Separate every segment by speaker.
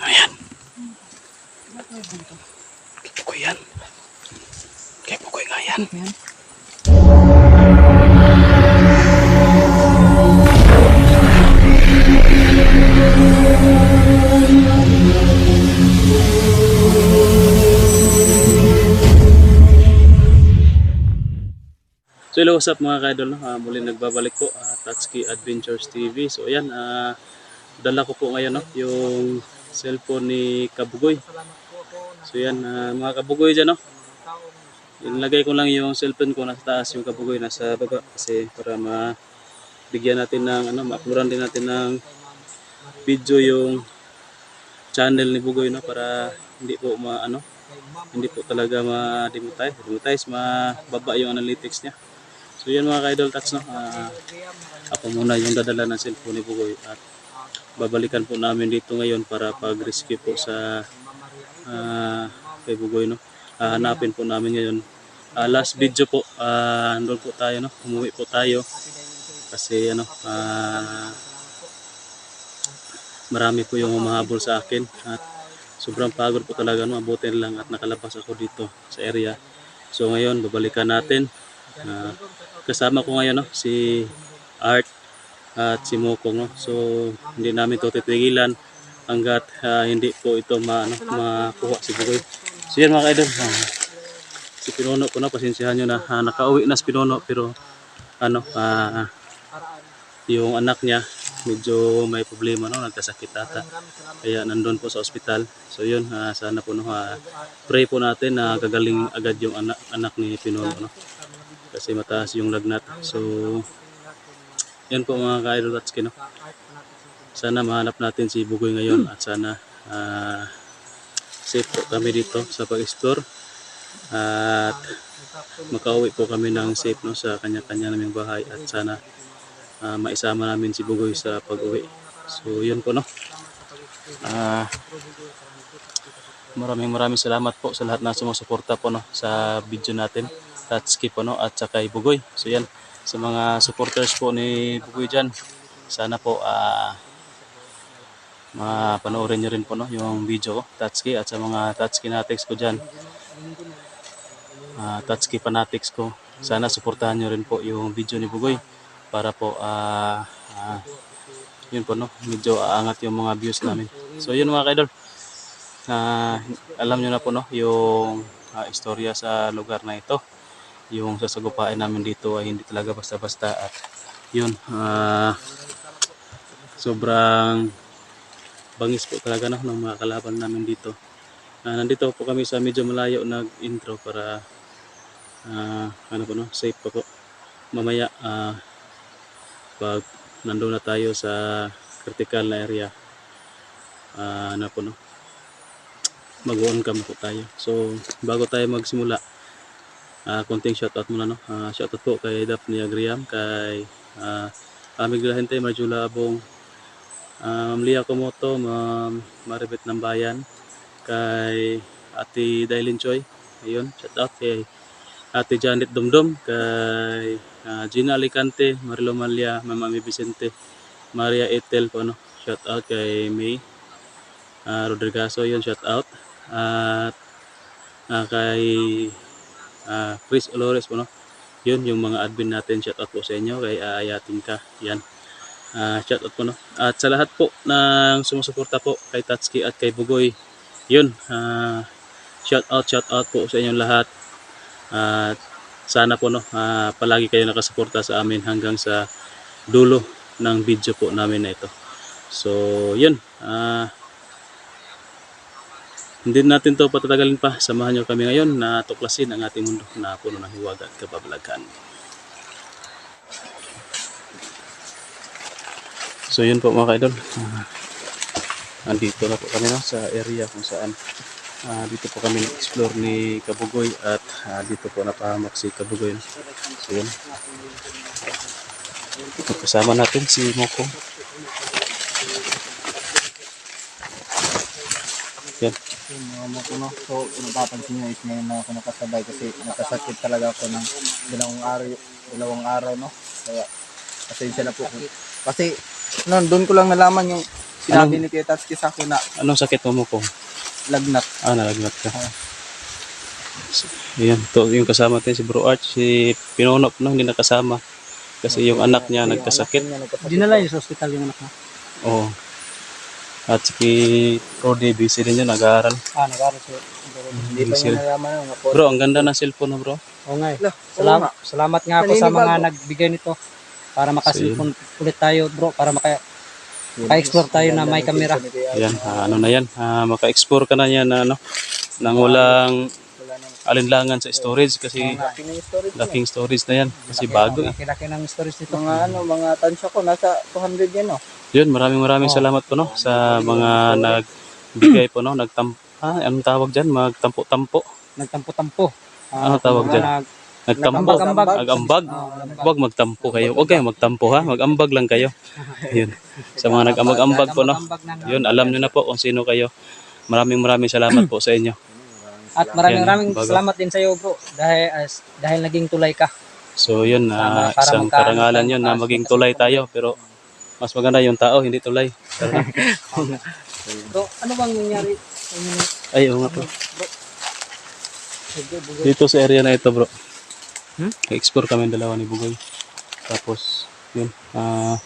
Speaker 1: Ayan. Kay Pukoy yan. Kay Pukoy nga yan. So hello, what's up mga kaidol? Uh, muli nagbabalik po, uh, Tatsuki Adventures TV. So ayan, ah, dala ko po ngayon no, yung cellphone ni Kabugoy. So yan, ah, mga Kabugoy dyan no. Inlagay ko lang yung cellphone ko nasa taas, yung Kabugoy nasa baba. Kasi para mabigyan natin ng, ano, ma-uploadan din natin ng video yung channel ni Bugoy no para hindi po ma ano hindi po talaga ma-demonetize, demonetize, mababa yung analytics niya. So yan mga ka-idol tats no. Ah, ako muna yung dadala ng cellphone ni Bugoy at babalikan po namin dito ngayon para pag-rescue po sa ah, kay Bugoy no. Ah, hanapin po namin ngayon. Ah, last video po, ah, andun po tayo no. Umuwi po tayo kasi ano ah, marami po yung humahabol sa akin at sobrang pagod po talaga no abutin lang at nakalabas ako dito sa area so ngayon babalikan natin Ah, kasama ko ngayon no si Art at si Mokong no? So hindi namin to titigilan hanggat ah, hindi po ito ma, ano, makuha si Bugoy. So yan mga kaidol. Ah, si Pinuno ko na pasensyahan nyo na ah, nakauwi na si Pinuno pero ano ah, yung anak niya medyo may problema no? Nagkasakit ata. Kaya nandun po sa ospital. So yun ah, sana po no? Ah, pray po natin na gagaling agad yung anak anak ni Pinuno no? Kasi mataas yung lagnat. So yun po mga ka-idol Tatsuki no sana mahanap natin si Bugoy ngayon at sana ah, safe po kami dito sa pag-explore at makauwi po kami ng safe no sa kanya-kanya naming bahay at sana ah, maisama namin si Bugoy sa pag-uwi. So yun po no. Ah maraming maraming salamat po sa lahat na sumusuporta po no sa video natin. Tatsuki po no at saka Bugoy. So yan sa mga supporters po ni Bugoy diyan. Sana po ah mapanoorin nyo rin po no yung video ko Tatsuki at sa mga Tatsuki Natics ko diyan. Ah Tatsuki Fanatics ko. Sana suportahan nyo rin po yung video ni Bugoy para po ah ah, yun po no medyo aangat yung mga views namin so yun mga kaidol Ah, alam nyo na po no yung ah, istorya sa lugar na ito yung sasagupain namin dito ay hindi talaga basta-basta at yun ah, sobrang bangis po talaga no ng mga kalaban namin dito. Ah, nandito po kami sa medyo malayo nag intro para ah, ano po no safe pa po. Mamaya ah, pag nandun na tayo sa critical na area ah, ano po no mag-on cam po tayo. So bago tayo magsimula ah konting shoutout muna no? Ah, shoutout po kay Daphne Agriam kay uh, Amig Lahente Marjula Abong ah, Ma'am Lia Komoto Ma'am Maribet ng Bayan kay Ate Dailin Choi ayun shoutout kay Ate Janet Dumdum kay ah, Gina Alicante Marilo Malia Ma'am Ami Vicente Maria Etel po no? Shout out kay May uh, Rodrigaso yun shout out at ah, kay ah, Chris Olores po no? Yun yung mga admin natin. Shout out po sa inyo. Kay Ayatin ka. Yan. Ah, shout out po no? At sa lahat po ng sumusuporta po kay Tatsuki at kay Bugoy. Yun ah, shout out shout out po sa inyong lahat. At sana po no? Ah, palagi kayo nakasuporta sa amin hanggang sa dulo ng video po namin na ito. So yun. Ah hindi natin to patatagalin pa. Samahan nyo kami ngayon na tuklasin ang ating mundo na puno ng hiwaga at kababalagan. So yun po mga kaidol. Ah, andito na po kami no, sa area kung saan ah, dito po kami nag-explore ni Kabugoy at ah, dito po napahamak si Kabugoy. no. So yun. Kasama natin si Moko. Yan.
Speaker 2: Yung mga mga kuno. So, napapansin nyo is ngayon na ako nakasabay kasi nakasakit talaga ako ng dalawang araw, dalawang araw, no? Kaya, pasensya na po. Kasi, noon, doon ko lang nalaman yung Sinabi ni Kuya Tatsuki sa akin na
Speaker 1: Anong sakit mo mo kung?
Speaker 2: lagnat.
Speaker 1: Ah, nalagnat ka. So, Ayan, to yung kasama natin si Bro Arch, si Pinuno no, hindi nakasama. Kasi yung anak niya nagkasakit.
Speaker 3: Dinala yun sa ospital yung anak mo.
Speaker 1: Oo. At si Rodi, busy din yun, nag-aaral.
Speaker 3: Ah, nag-aaral siya.
Speaker 2: Hindi pa
Speaker 1: Busy.
Speaker 2: niya nalaman yung mga
Speaker 1: Bro, ang ganda ng cellphone mo bro.
Speaker 3: Oo nga eh.
Speaker 2: Lah,
Speaker 3: Salamat, salamat nga ako sa mga
Speaker 2: Naninibago.
Speaker 3: nagbigay nito para makasilpon ulit tayo bro para maka Pa-explore tayo na may camera.
Speaker 1: Ayan, ah, ano na yan. Ah, maka-explore ka na yan na ano, nang walang alinlangan sa storage kasi
Speaker 2: Laki na yung storage
Speaker 1: laking storage na yan. Kasi bago eh.
Speaker 3: Laki-laki ng stories nito.
Speaker 2: Mga ano, mga tansya ko, nasa 200 yan, oh.
Speaker 1: Yun, maraming maraming salamat po no sa mga nagbigay po no, nagtam ah, anong tawag diyan? Magtampo-tampo.
Speaker 3: Nagtampo-tampo.
Speaker 1: Ano tawag dyan?
Speaker 3: nag-
Speaker 1: Nagtampo.
Speaker 3: Nag-ambag.
Speaker 1: Nag-ambag.
Speaker 3: Ah, nag-
Speaker 1: Huwag magtampo kayo. Huwag kayong magtampo ha. Mag-ambag lang kayo. Yun. Sa mga nag-ambag-ambag po no.
Speaker 3: nag-ambag
Speaker 1: Yun, alam nyo na po kung sino kayo. Maraming maraming salamat po sa inyo.
Speaker 3: At maraming maraming salamat din sa iyo bro dahil as, dahil naging tulay ka.
Speaker 1: So yun, ah,
Speaker 3: Para- para
Speaker 1: isang
Speaker 3: magka-
Speaker 1: karangalan yun na maging tulay tayo. Pero mas maganda yung tao, hindi tulay.
Speaker 3: Bro, ano bang nangyari
Speaker 1: ay, oo nga po. Dito sa area na ito bro.
Speaker 3: Hmm?
Speaker 1: Explore kami ang dalawa ni Bugoy. Tapos, yun. ah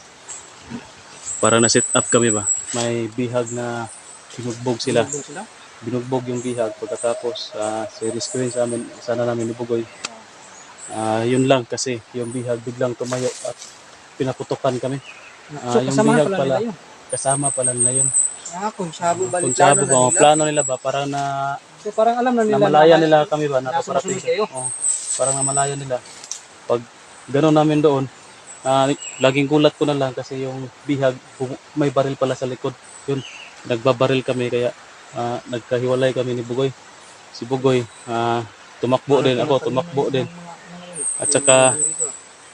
Speaker 1: para na set up kami ba. May bihag na binugbog sila.
Speaker 3: Sila?
Speaker 1: Binugbog yung bihag. Pagkatapos, uh, rescue rin sa amin, sana namin ni Bugoy. Ah, yun lang kasi yung bihag biglang tumayo at pinaputukan kami. Ah,
Speaker 3: So
Speaker 1: yung bihag
Speaker 3: pala
Speaker 1: pala. Kasama pala nila yun.
Speaker 2: Ah, kung sabo balik
Speaker 1: Kung sabi
Speaker 2: na
Speaker 1: ba,
Speaker 2: nila.
Speaker 1: plano nila ba, para na
Speaker 3: So parang alam na nila.
Speaker 1: namalaya
Speaker 3: na-
Speaker 1: nila kami ba,
Speaker 3: sunod kayo.
Speaker 1: Oh, parang namalaya nila. Pag gano'n namin doon, ah, laging gulat ko na lang kasi yung bihag, may baril pala sa likod. Yun, nagbabaril kami kaya ah, nagkahiwalay kami ni Bugoy. Si Bugoy, ah, tumakbo din ako, tumakbo din. At saka,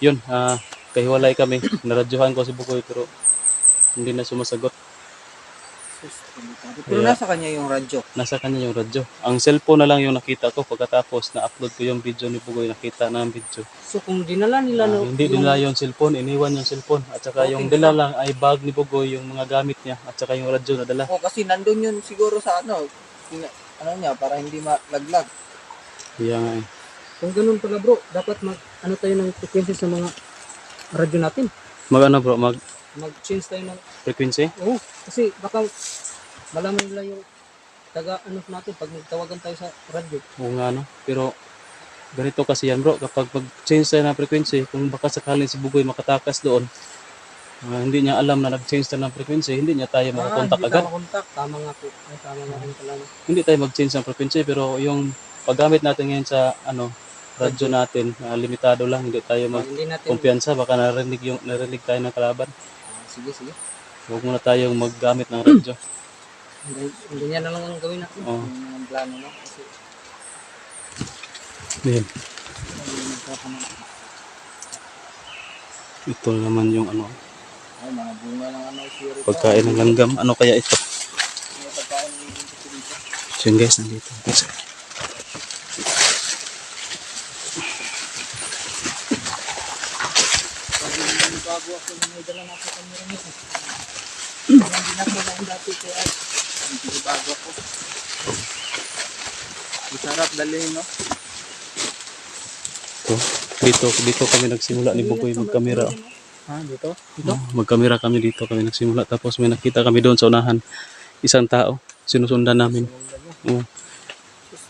Speaker 1: yun, ah, kahiwalay kami. Naradyohan ko si Bugoy pero hindi na sumasagot.
Speaker 2: Pero
Speaker 1: Kaya-
Speaker 2: nasa kanya yung radyo.
Speaker 1: nasa kanya yung radyo. Ang cellphone na lang yung nakita ko pagkatapos na-upload ko yung video ni Bugoy, nakita na ang video.
Speaker 3: So kung dinala nila
Speaker 1: Ah,
Speaker 3: no,
Speaker 1: hindi
Speaker 3: yung-
Speaker 1: nila yung cellphone, iniwan yung cellphone. At saka yung
Speaker 3: Okay.
Speaker 1: dala lang ay bag ni Bugoy, yung mga gamit niya, at saka yung radyo na dala.
Speaker 2: Oh, kasi nandun yun siguro sa ano, tina- ano niya, para hindi malaglag.
Speaker 1: Kaya nga eh.
Speaker 3: Kung ganun pala bro, dapat mag ano tayo ng frequency sa mga radyo natin.
Speaker 1: Mag ano bro, mag
Speaker 3: Mag-change tayo ng
Speaker 1: frequency?
Speaker 3: Oo, kasi baka malaman nila yung taga ano natin pag magtawagan tayo sa radyo.
Speaker 1: Oo nga no. Pero ganito kasi yan bro, kapag mag-change tayo ng frequency, kung baka sakaling si Bugoy makatakas doon, ah, hindi niya alam na nag-change tayo ng frequency, hindi niya tayo makakontak
Speaker 2: hindi
Speaker 1: agad.
Speaker 2: ka makontak.
Speaker 3: Tama nga po. Ay, tama nga rin pala.
Speaker 1: hindi tayo mag-change ng frequency pero yung paggamit natin ngayon sa ano radyo natin ah, limitado lang hindi tayo
Speaker 3: Ah, hindi
Speaker 1: magkumpiyansa baka narinig yung narinig tayo ng kalaban
Speaker 3: Ah, sige, sige.
Speaker 1: huwag muna tayong maggamit ng radyo
Speaker 3: Hindi, hindi yan na lang ang gawin natin.
Speaker 1: oh
Speaker 2: Yung ang plano, no? Kasi,
Speaker 1: yun. ito naman yung ano
Speaker 2: ay, mga bunga ng ano, siri
Speaker 1: pagkain ng langgam ano kaya ito
Speaker 2: May pagkain ng dito.
Speaker 1: so yun guys nandito guys
Speaker 2: Bago ako nung may dala na sa camera nito. Hindi na ko lang dati ko ay. Hindi bago ako. Masarap dalhin, no?
Speaker 1: ito dito dito kami nagsimula ni Bugoy magkamera oh.
Speaker 2: Ha, dito?
Speaker 1: Oh, magkamera kami dito kami nagsimula tapos may nakita kami doon sa unahan isang tao sinusundan namin Oo.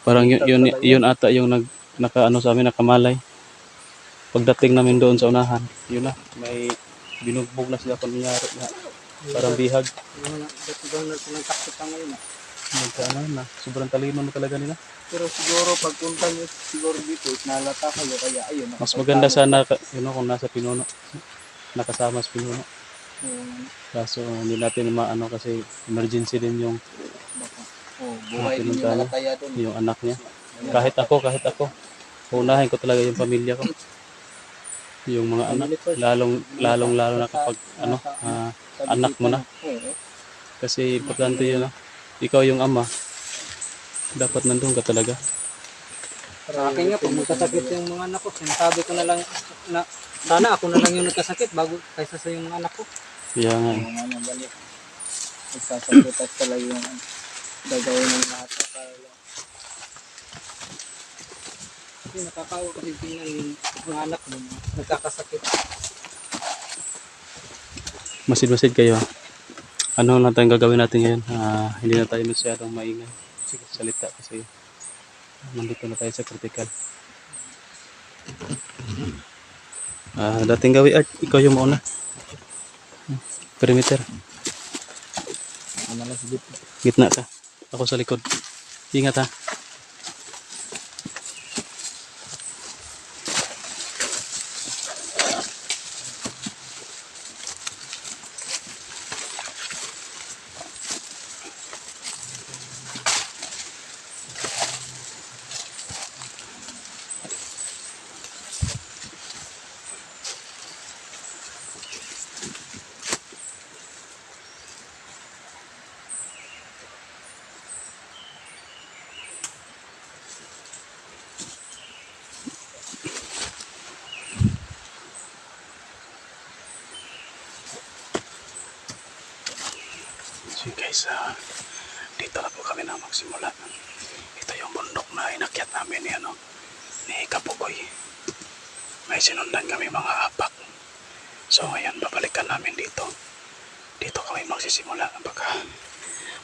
Speaker 1: Parang yun, yun, yun ata yung nag, naka, ano sa amin, nakamalay. Pagdating namin doon sa unahan, yun na, may binugbog na sila kung na. Parang bihag.
Speaker 3: Daw na
Speaker 1: sobrang talino na talaga nila.
Speaker 2: Pero siguro pagpunta niyo siguro dito, nalata kayo kaya ayun.
Speaker 1: Mas maganda sana, yun know, kung nasa pinuno. Nakasama sa pinuno.
Speaker 2: Um,
Speaker 1: Kaso hindi natin maano kasi emergency din yung,
Speaker 2: oh, buhay din yung
Speaker 1: yung anak niya. Kahit ako, kahit ako. Unahin ko talaga yung pamilya ko. Yung mga anak. Lalong, lalong, lalo na kapag, ano, ah, anak mo na. Kasi importante yun, ah. ikaw yung ama, dapat nandun ka talaga.
Speaker 3: Sa akin nga, pag magkasakit yung mga anak ko, sinasabi ko na lang na sana ako na lang yung nagkasakit bago kaysa sa yung mga anak ko.
Speaker 1: Kaya nga, eh.
Speaker 2: Balik. Nagsasabutas talaga yung gagawin ng lahat para lang. Kasi nakakawa kasi tingnan yung mga anak mo, nagkakasakit.
Speaker 1: Masid-masid kayo. ah. Ano na tayong gagawin natin ngayon? Ah, hindi na tayo masyadong maingay. Sige, salita kasi nandito na tayo sa critical. Ah, dating gawi art, ikaw yung mauna. Perimeter,
Speaker 2: Ano na sige.
Speaker 1: gitna ka. Ako sa likod. Ingat ha. So guys, ah, dito na po kami na magsimula. Ito yung bundok na inakyat namin ni, ano, ni Kapukoy. May sinundan kami mga apak. So ngayon, babalikan namin dito. Dito kami magsisimula baka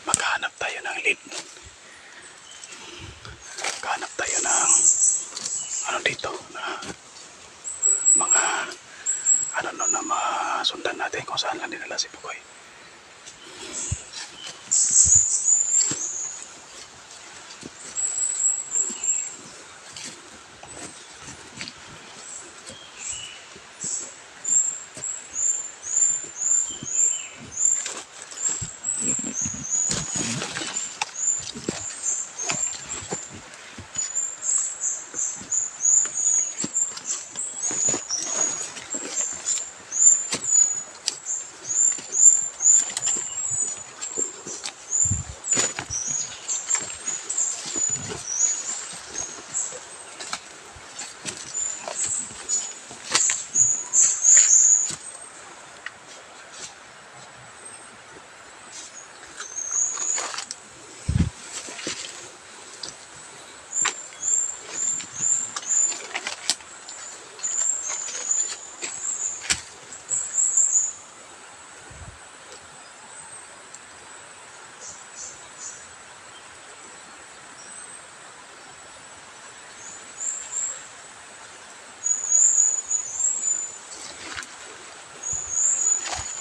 Speaker 1: maghanap tayo ng lead. Maghanap tayo ng ano dito na mga ano no na masundan natin kung saan lang dinala si Pukoy.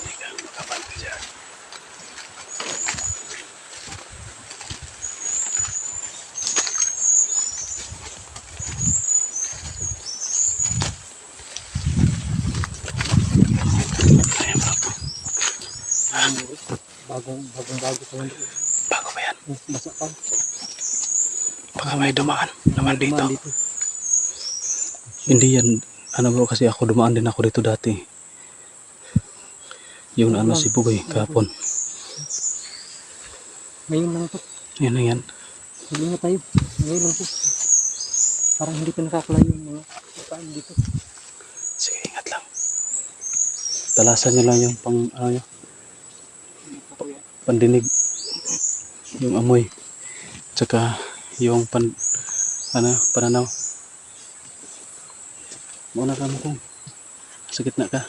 Speaker 1: Hindi ka makabalik dyan. Ayan bro.
Speaker 3: Bagong, bagong bago ko yun.
Speaker 1: Bago ba yan?
Speaker 3: Basa pa.
Speaker 1: Baka may dumaan naman dito.
Speaker 3: Dumaan dito.
Speaker 1: Hindi yan. Ano bro kasi ako dumaan din ako dito dati. Yung ano si Bugoy kahapon.
Speaker 3: Ngayon lang po.
Speaker 1: Yan na yan.
Speaker 3: Hindi na tayo. Ngayon lang po. Parang hindi pa nakakalayo yung mga kaan dito.
Speaker 1: Sige, ingat lang. Talasan nyo lang yung pang, ano nyo, pandinig. Yung amoy. Tsaka yung pan, ano, pananaw. Mauna ka mo kung. Sa gitna ka.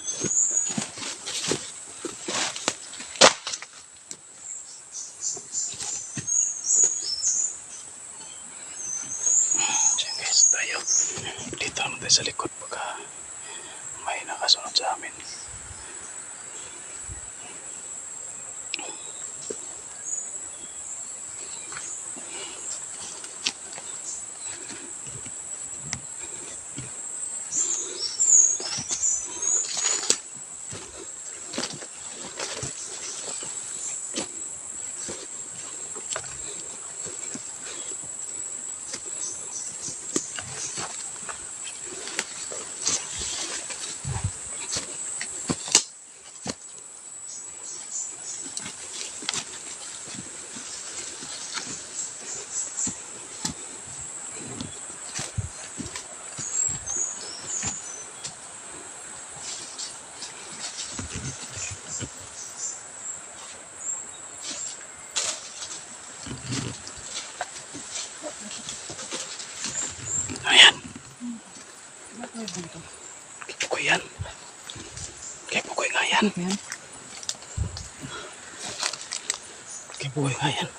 Speaker 1: Kipukoy nga yan.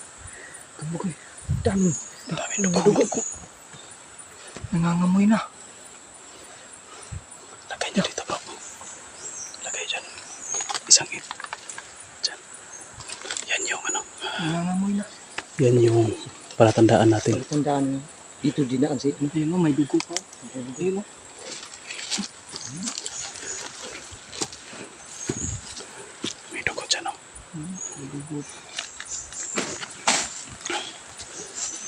Speaker 2: Kabukoy. Dami.
Speaker 1: Dami
Speaker 2: Dugo.
Speaker 1: dugo.
Speaker 2: Dugo ko. Nangangamoy na.
Speaker 1: Lagay niyo dito bro. Lagay dyan. Isang it. Dyan. Yan yung ano.
Speaker 2: Nangangamoy na.
Speaker 1: Yan yung palatandaan natin.
Speaker 2: Tandaan mo. Dito dinaan si... Ayun mo, may dugo pa. Ayun mo.
Speaker 1: May dugo dyan oh.
Speaker 2: May dugo.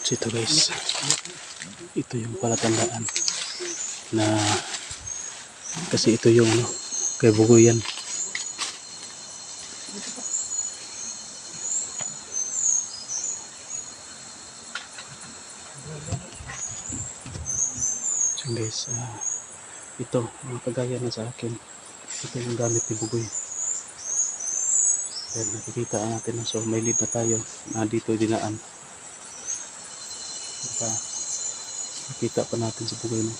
Speaker 1: So ito guys. Ito yung palatandaan na kasi ito yung ano kay Bugoy yan. So guys, ah, ito mga kagaya na sa akin. Ito yung gamit ni Bugoy. Ayan, nakikita natin na so may lead na tayo na dito dinaan. Baka makita pa natin sa Bugoy no.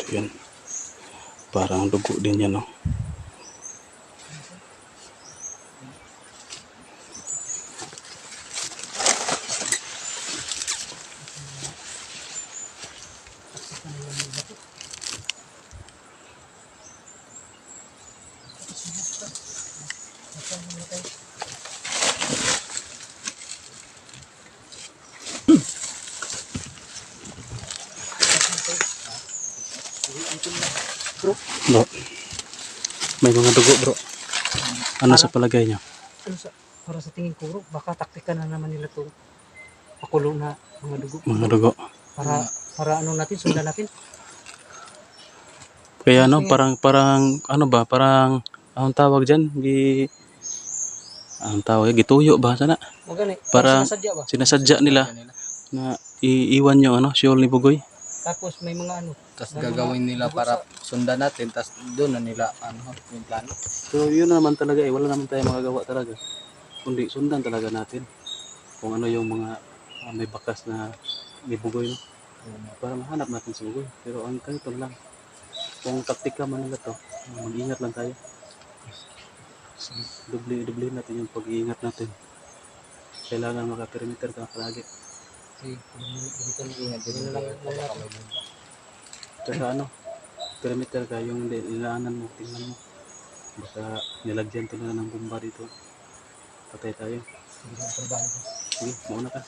Speaker 1: So yun. Parang dugo din yan no. Ano sa palagay niyo?
Speaker 3: Ano sa, para sa tingin ko, baka taktika na naman nila to pakulo na mga dugo.
Speaker 1: Mga dugo.
Speaker 3: Para, para ano natin, sundan natin.
Speaker 1: Kaya ano, parang, parang, ano ba, parang, anong tawag dyan? Gi, anong tawag, gituyo ba sana?
Speaker 3: O gani,
Speaker 1: Para-
Speaker 3: para sinasadya ba?
Speaker 1: Sinasadya nila na iiwan yung ano, siyol ni Bugoy.
Speaker 3: Tapos may mga ano,
Speaker 2: Tapos
Speaker 3: May mga
Speaker 2: gagawin nila
Speaker 3: dugo
Speaker 2: para
Speaker 3: sa-
Speaker 2: sundan natin. Tapos doon na nila ano, yung plano.
Speaker 1: So yun naman talaga eh, wala naman tayo magagawa talaga. Kundi sundan talaga natin kung ano yung mga ah, may bakas na ni Bugoy no? para mahanap natin si Bugoy. Pero ang ganito lang, kung taktika man nila to, mag-ingat lang tayo. Dubli, dubli natin yung pag-iingat natin. Kailangan maka-perimeter ka palagi.
Speaker 2: Dito
Speaker 3: lang natin.
Speaker 1: Tsaka ano, perimeter ka, yung nilaanan mo, tingnan mo. Baka nilagyan to na ng bomba dito. Patay tayo. Sige, mauna ka.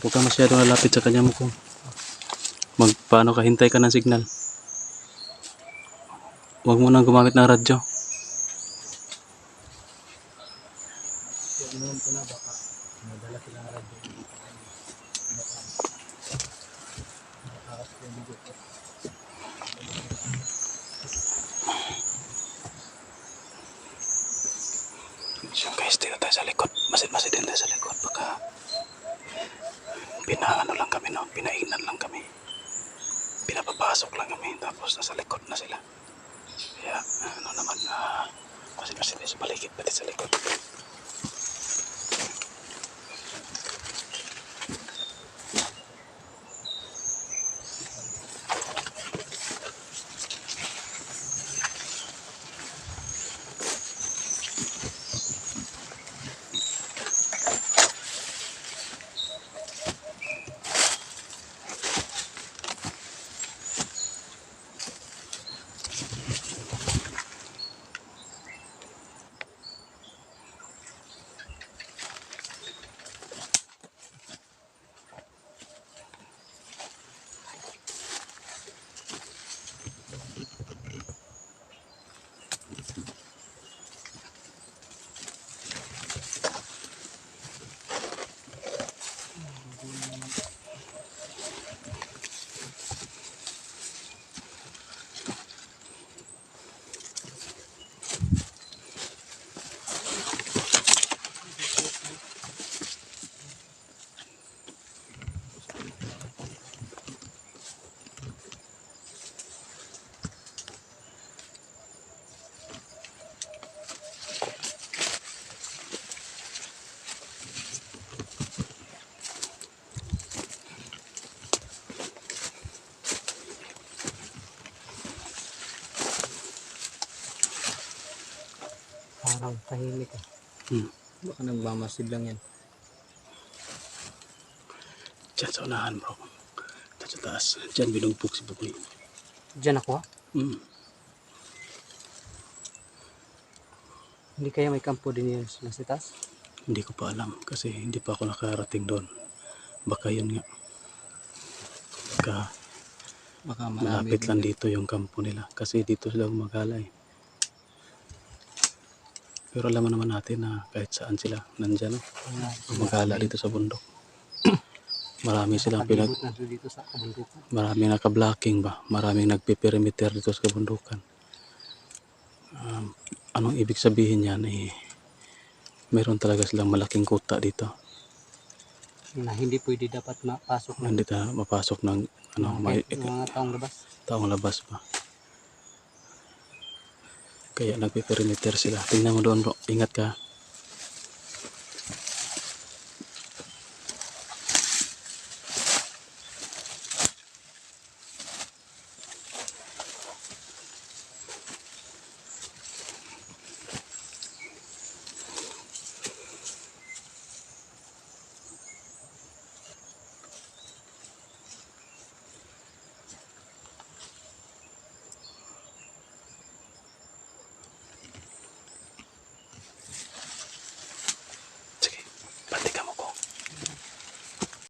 Speaker 1: Huwag ka masyado nalapit sa kanya mo kung mag, paano ka, hintay ka ng signal. Huwag mo nang gumamit ng radyo.
Speaker 3: Noon ko na baka madala sila ng radyo.
Speaker 1: So guys, dito tayo sa likod. Masid-masid din tayo sa likod. Baka pinaano lang kami, no? Pinainan lang kami. Pinapapasok lang kami. Tapos nasa likod na sila. Kaya ano naman na masid-masid tayo sa paligid pati sa likod.
Speaker 3: Parang tahimik ah.
Speaker 1: Hmm.
Speaker 3: Baka nagmamasid lang yan.
Speaker 1: Diyan sa unahan bro. Diyan sa taas. Diyan binugbog si Bugoy.
Speaker 3: Diyan ako ah.
Speaker 1: Hmm.
Speaker 3: Hindi kaya may kampo din yun sa taas?
Speaker 1: Hindi ko pa alam kasi hindi pa ako nakarating doon. Baka yun nga. Baka
Speaker 3: Baka
Speaker 1: malapit lang dito yung kampo nila kasi dito sila gumagala eh. Pero alam naman natin na kahit saan sila nandyan no? gumagala dito sa bundok. Marami silang pinag maraming naka-blocking ba? Maraming nagpiperimeter dito sa kabundukan. Um, anong ibig sabihin yan eh meron talaga silang malaking kuta dito.
Speaker 3: Na hindi pwede dapat mapasok ng
Speaker 1: Hindi na mapasok ng ano, may,
Speaker 3: mga taong labas.
Speaker 1: taong labas pa. Kaya nagpiperimeter sila. Tingnan mo doon bro. Ingat ka.